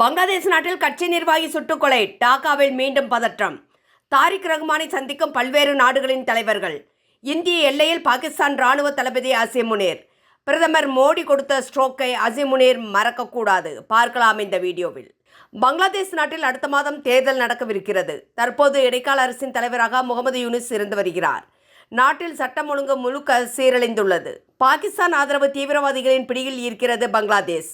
பங்களாதேஷ் நாட்டில் கட்சி நிர்வாகி சுட்டுக்கொலை டாக்காவில் மீண்டும் பதற்றம். தாரிக் ரஹ்மானை சந்திக்கும் பல்வேறு நாடுகளின் தலைவர்கள். இந்திய எல்லையில் பாகிஸ்தான் ராணுவ தளபதி அசிமுனேர் பிரதமர் மோடி கொடுத்த ஸ்ட்ரோக்கை அசிமுனீர் மறக்கக்கூடாது. பார்க்கலாம் இந்த வீடியோவில். பங்களாதேஷ் நாட்டில் அடுத்த மாதம் தேர்தல் நடக்கவிருக்கிறது. தற்போது இடைக்கால அரசின் தலைவராக முகமது யூனிஸ் இருந்து வருகிறார். நாட்டில் சட்டம் ஒழுங்கு முழுக்க சீரழிந்துள்ளது. பாகிஸ்தான் ஆதரவு தீவிரவாதிகளின் பிடியில் இருக்கிறது பங்களாதேஷ்.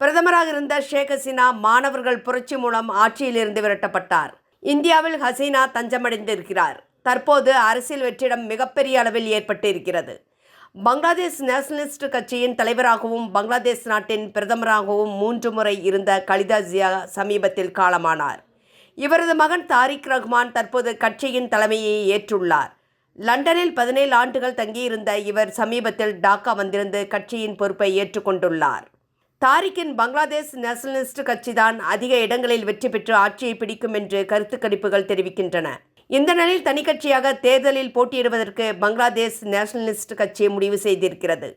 பிரதமராக இருந்த ஷேக் ஹசீனா மாணவர்கள் புரட்சி மூலம் ஆட்சியிலிருந்து விரட்டப்பட்டார். இந்தியாவில் ஹசீனா தஞ்சமடைந்திருக்கிறார். தற்போது அரசியல் வெற்றிடம் மிகப்பெரிய அளவில் ஏற்பட்டு இருக்கிறது பங்களாதேஷ் நேஷனலிஸ்ட் கட்சியின் தலைவராகவும் பங்களாதேஷ் நாட்டின் பிரதமராகவும் மூன்று முறை இருந்த கலிதா ஜியா சமீபத்தில் காலமானார். இவரது மகன் தாரிக் ரஹ்மான் தற்போது கட்சியின் தலைமையை ஏற்றுள்ளார். லண்டனில் பதினேழு ஆண்டுகள் தங்கியிருந்த இவர் சமீபத்தில் டாக்கா வந்திருந்து கட்சியின் பொறுப்பை ஏற்றுக்கொண்டுள்ளார். தாரிக்கின் பங்களாதேஷ் நேஷனலிஸ்ட் கட்சிதான் அதிக இடங்களில் வெற்றி பெற்று ஆட்சியை பிடிக்கும் என்று கருத்து கணிப்புகள் தெரிவிக்கின்றன. இந்த நிலையில் தனி கட்சியாக தேர்தலில் போட்டியிடுவதற்கு பங்களாதேஷ் நேஷனலிஸ்ட் கட்சி முடிவு செய்திருக்கிறது.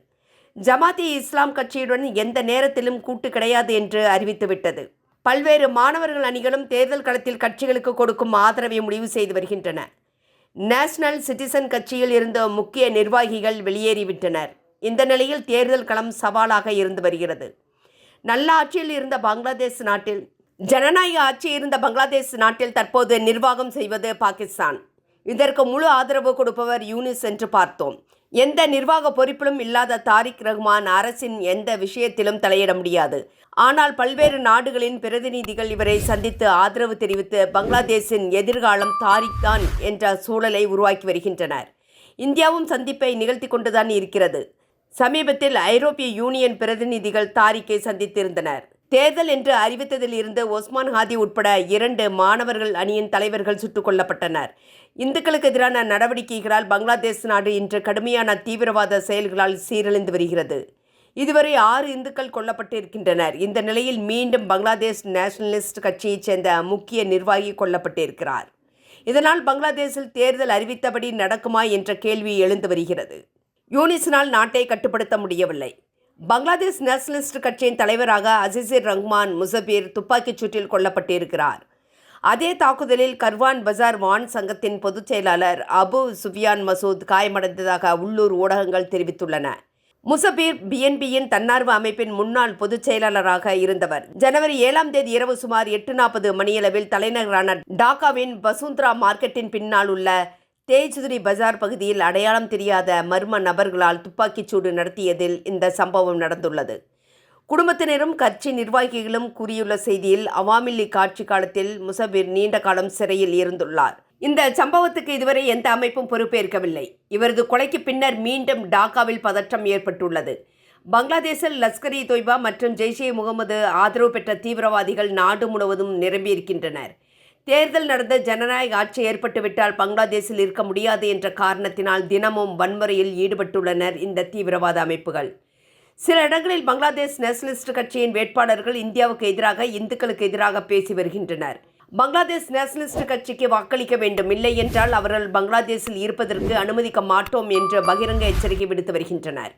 ஜமாத்தி இஸ்லாம் கட்சியுடன் எந்த நேரத்திலும் கூட்டு கிடையாது என்று அறிவித்துவிட்டது. பல்வேறு மாணவர்கள் அணிகளும் தேர்தல் களத்தில் கட்சிகளுக்கு கொடுக்கும் ஆதரவை முடிவு செய்து வருகின்றன. நேஷனல் சிட்டிசன் கட்சியில் இருந்த முக்கிய நிர்வாகிகள் வெளியேறிவிட்டனர். இந்த நிலையில் தேர்தல் களம் சவாலாக இருந்து வருகிறது. நல்ல ஆட்சியில் இருந்த பங்களாதேஷ் நாட்டில் ஜனநாயக ஆட்சி இருந்த பங்களாதேஷ் நாட்டில் தற்போது நிர்வாகம் செய்வது பாகிஸ்தான். இதற்கு முழு ஆதரவு கொடுப்பவர் யூனிஸ் என்று பார்த்தோம். எந்த நிர்வாக பொறுப்பிலும் இல்லாத தாரிக் ரஹ்மான் அரசின் எந்த விஷயத்திலும் தலையிட முடியாது. ஆனால் பல்வேறு நாடுகளின் பிரதிநிதிகள் இவரை சந்தித்து ஆதரவு தெரிவித்து பங்களாதேஷின் எதிர்காலம் தாரிக் தான் என்ற சூழலை உருவாக்கி வருகின்றனர். இந்தியாவும் சந்திப்பை நிகழ்த்தி கொண்டுதான் இருக்கிறது. சமீபத்தில் ஐரோப்பிய யூனியன் பிரதிநிதிகள் தாரிக்கை சந்தித்திருந்தனர். தேர்தல் என்று அறிவித்ததில் இருந்து ஒஸ்மான் ஹாதி உட்பட இரண்டு மாணவர்கள் அணியின் தலைவர்கள் சுட்டுக் கொல்லப்பட்டனர். இந்துக்களுக்கு எதிரான நடவடிக்கைகளால் பங்களாதேஷ் நாடு இன்று கடுமையான தீவிரவாத செயல்களால் சீரழிந்து வருகிறது. இதுவரை ஆறு இந்துக்கள் கொல்லப்பட்டிருக்கின்றனர். இந்த நிலையில் மீண்டும் பங்களாதேஷ் நேஷனலிஸ்ட் கட்சியைச் சேர்ந்த முக்கிய நிர்வாகி கொல்லப்பட்டிருக்கிறார். இதனால் பங்களாதேஷில் தேர்தல் அறிவித்தபடி நடக்குமா என்ற கேள்வி எழுந்து வருகிறது. யூனிசனால் நாட்டை கட்டுப்படுத்த முடியவில்லை. பங்களாதேஷ் நேஷனலிஸ்ட் கட்சியின் தலைவராக அசிசிர் ரஹ்மான் முசபீர் துப்பாக்கிச் சூட்டில் கொல்லப்பட்டிருக்கிறார். அதே தாக்குதலில் கர்வான் பஜார் வான் சங்கத்தின் பொதுச் செயலாளர் அபு சுஃபியான் மசூத் காயமடைந்ததாக உள்ளூர் ஊடகங்கள் தெரிவித்துள்ளன. முசபீர் பிஎன்பியின் தன்னார்வ அமைப்பின் முன்னாள் பொதுச் செயலாளராக இருந்தவர். ஜனவரி ஏழாம் தேதி இரவு சுமார் எட்டு நாற்பது மணியளவில் தலைநகரான டாக்காவின் பசுந்த்ரா மார்க்கெட்டின் பின்னால் உள்ள தேஜ்துரி பஜார் பகுதியில் அடையாளம் தெரியாத மர்ம நபர்களால் துப்பாக்கிச்சூடு நடத்தியதில் இந்த சம்பவம் நடந்துள்ளது. குடும்பத்தினரும் கட்சி நிர்வாகிகளும் கூறியுள்ள செய்தியில் அவாமி லீக் ஆட்சி காலத்தில் முசபிர் நீண்ட காலம் சிறையில் இருந்துள்ளார். இந்த சம்பவத்துக்கு இதுவரை எந்த அமைப்பும் பொறுப்பேற்கவில்லை. இவரது கொலைக்கு பின்னர் மீண்டும் டாக்காவில் பதற்றம் ஏற்பட்டுள்ளது. பங்களாதேஷில் லஷ்கர் இ தொய்பா மற்றும் ஜெய்ஷே முகமது ஆதரவு பெற்ற தீவிரவாதிகள் நாடு முழுவதும் நிரம்பியிருக்கின்றனர். தேர்தல் நடந்த ஜனநாயக ஆட்சி ஏற்பட்டுவிட்டால் பங்களாதேஷில் இருக்க முடியாது என்ற காரணத்தினால் தினமும் வன்முறையில் ஈடுபட்டுள்ளனர் இந்த தீவிரவாத அமைப்புகள். சில இடங்களில் பங்களாதேஷ் நேஷனலிஸ்ட் கட்சியின் வேட்பாளர்கள் இந்தியாவுக்கு எதிராக இந்துக்களுக்கு எதிராக பேசி வருகின்றனர். பங்களாதேஷ் நேஷனலிஸ்ட் கட்சிக்கு வாக்களிக்க வேண்டும் இல்லை என்றால் அவர்கள் பங்களாதேஷில் இருப்பதற்கு அனுமதிக்க மாட்டோம் என்று பகிரங்க எச்சரிக்கை விடுத்து வருகின்றனர்.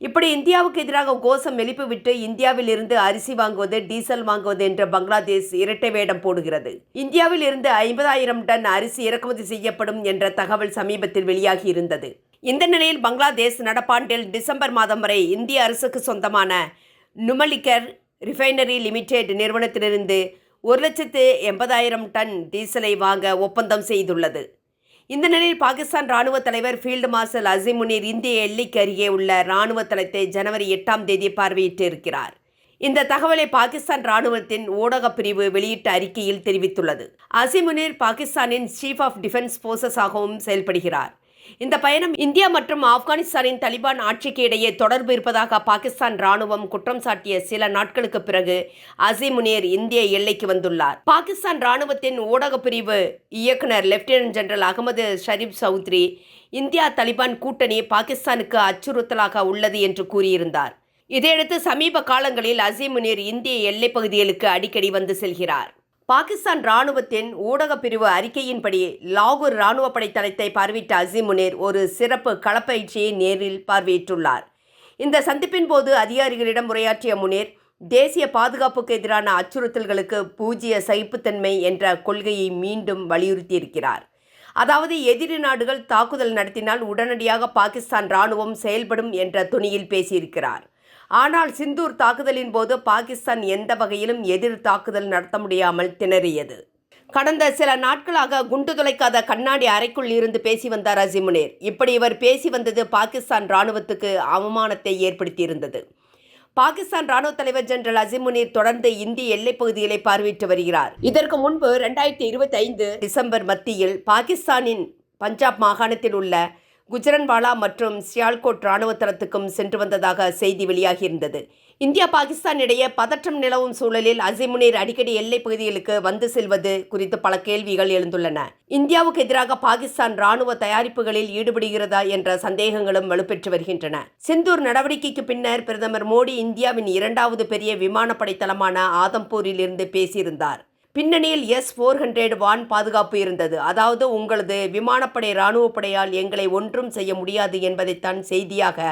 இப்படி இந்தியாவுக்கு எதிராக கோஷம் எழுப்பிவிட்டு இந்தியாவில் இருந்து அரிசி வாங்குவது டீசல் வாங்குவது என்ற பங்களாதேஷ் இரட்டை வேடம் போடுகிறது. இந்தியாவில் இருந்து ஐம்பதாயிரம் டன் அரிசி இறக்குமதி செய்யப்படும் என்ற தகவல் சமீபத்தில் வெளியாகி இருந்தது. இந்த நிலையில் பங்களாதேஷ் நடப்பாண்டில் டிசம்பர் மாதம் வரை இந்திய அரசுக்கு சொந்தமான நுமலிக்கர் ரிஃபைனரி லிமிடெட் நிறுவனத்திலிருந்து ஒரு லட்சத்து எண்பதாயிரம் டன் டீசலை வாங்க ஒப்பந்தம் செய்துள்ளது. இந்த நிலையில் பாகிஸ்தான் ராணுவ தலைவர் ஃபீல்டு மார்ஷல் அசிமுனீர் இந்திய எல்லைக்கு அருகே உள்ள ராணுவ தளத்தை ஜனவரி எட்டாம் தேதி பார்வையிட்டு இருக்கிறார் இந்த தகவலை பாகிஸ்தான் ராணுவத்தின் ஊடகப் பிரிவு வெளியிட்ட அறிக்கையில் தெரிவித்துள்ளது. அசிமுனீர் பாகிஸ்தானின் சீஃப் ஆஃப் டிஃபென்ஸ் போர்சஸாகவும் செயல்படுகிறார். இந்த பயணம் இந்தியா மற்றும் ஆப்கானிஸ்தானின் தலிபான் ஆட்சிக்கு இடையே தொடர்பு இருப்பதாக பாகிஸ்தான் ராணுவம் குற்றம் சாட்டிய சில நாட்களுக்கு பிறகு அசிமுனியர் இந்திய எல்லைக்கு வந்துள்ளார். பாகிஸ்தான் ராணுவத்தின் ஊடக பிரிவு இயக்குனர் lieutenant general Ahmed Sharif Chaudhry India Taliban கூட்டணி பாகிஸ்தானுக்கு அச்சுறுத்தலாக உள்ளது என்று கூறியிருந்தார். இதையடுத்து சமீப காலங்களில் அசீம் இந்திய எல்லைப் பகுதிகளுக்கு அடிக்கடி வந்து செல்கிறார். பாகிஸ்தான் ராணுவத்தின் ஊடகப் பிரிவு அறிக்கையின்படி லாகூர் ராணுவ தளத்தை பார்வையிட்ட அசிமுனேர் ஒரு சிறப்பு களப்பயிற்சியை நேரில் பார்வையிட்டுள்ளார். இந்த சந்திப்பின் போது அதிகாரிகளிடம் உரையாற்றிய முனேர் தேசிய பாதுகாப்புக்கு எதிரான அச்சுறுத்தல்களுக்கு பூஜ்ய சகிப்புத்தன்மை என்ற கொள்கையை மீண்டும் வலியுறுத்தியிருக்கிறார். அதாவது எதிரி நாடுகள் தாக்குதல் நடத்தினால் உடனடியாக பாகிஸ்தான் ராணுவம் செயல்படும் என்ற துணியில் பேசியிருக்கிறார். ஆனால் சிந்தூர் தாக்குதலின் போது பாகிஸ்தான் எந்த வகையிலும் எதிர் தாக்குதல் நடத்த முடியாமல் திணறியது. கடந்த சில நாட்களாக குண்டு துளைக்காத கண்ணாடி அறைக்குள் இருந்து பேசி வந்தார் அசிமுனேர் இப்படி இவர் பேசி வந்தது பாகிஸ்தான் ராணுவத்துக்கு அவமானத்தை ஏற்படுத்தியிருந்தது. பாகிஸ்தான் ராணுவ தலைவர் ஜெனரல் அசிமுனீர் தொடர்ந்து இந்திய எல்லைப் பகுதிகளை பார்வையிட்டு வருகிறார். இதற்கு முன்பு ரெண்டாயிரத்தி இருபத்தி ஐந்து டிசம்பர் மத்தியில் பாகிஸ்தானின் பஞ்சாப் மாகாணத்தில் உள்ள குஜரன்வாலா மற்றும் சியால்கோட் ராணுவ தளத்துக்கும் சென்று வந்ததாக செய்தி வெளியாகியிருந்தது. இந்தியா பாகிஸ்தான் இடையே பதற்றம் நிலவும் சூழலில் அசிமுனீர் அடிக்கடி எல்லைப் பகுதிகளுக்கு வந்து செல்வது குறித்து பல கேள்விகள் எழுந்துள்ளன. இந்தியாவுக்கு எதிராக பாகிஸ்தான் ராணுவ தயாரிப்புகளில் ஈடுபடுகிறதா என்ற சந்தேகங்களும் வலுப்பெற்று வருகின்றன. சிந்தூர் நடவடிக்கைக்கு பின்னர் பிரதமர் மோடி இந்தியாவின் இரண்டாவது பெரிய விமானப்படை தளமான ஆதம்பூரில் இருந்து பேசியிருந்தார். பின்னணியில் எஸ் ஃபோர் ஹண்ட்ரட் வான் பாதுகாப்பு இருந்தது. அதாவது உங்களது விமானப்படை இராணுவப்படையால் எங்களை ஒன்றும் செய்ய முடியாது என்பதைத்தான் செய்தியாக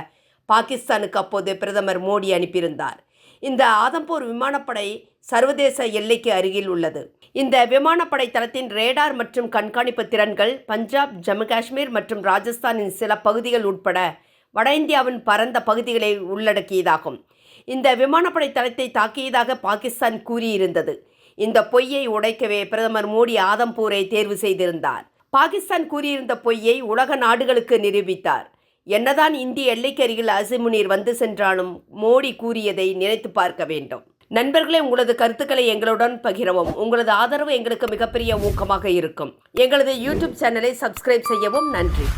பாகிஸ்தானுக்கு அப்போது பிரதமர் மோடி அனுப்பியிருந்தார். இந்த ஆதம்பூர் விமானப்படை சர்வதேச எல்லைக்கு அருகில் உள்ளது. இந்த விமானப்படை தளத்தின் ரேடார் மற்றும் கண்காணிப்பு திறன்கள் பஞ்சாப் ஜம்மு காஷ்மீர் மற்றும் ராஜஸ்தானின் சில பகுதிகள் உட்பட வட இந்தியாவின் பரந்த பகுதிகளை உள்ளடக்கியதாகும். இந்த விமானப்படை தளத்தை தாக்கியதாக பாகிஸ்தான் கூறியிருந்தது. இந்த பொய்யை உடைக்கவே பிரதமர் மோடி ஆதம்பூரை தேர்வு செய்திருந்தார். பாகிஸ்தான் கூறியிருந்த பொய்யை உலக நாடுகளுக்கு நிரூபித்தார். என்னதான் இந்திய எல்லைக்கருகில் அசிமுனீர் வந்து சென்றாலும் மோடி கூறியதை நினைத்து பார்க்க வேண்டும். நண்பர்களே உங்களது கருத்துக்களை எங்களுடன் பகிரவும். உங்களது ஆதரவு எங்களுக்கு மிகப்பெரிய ஊக்கமாக இருக்கும். எங்களது யூடியூப் சேனலை சப்ஸ்கிரைப் செய்யவும் நன்றி.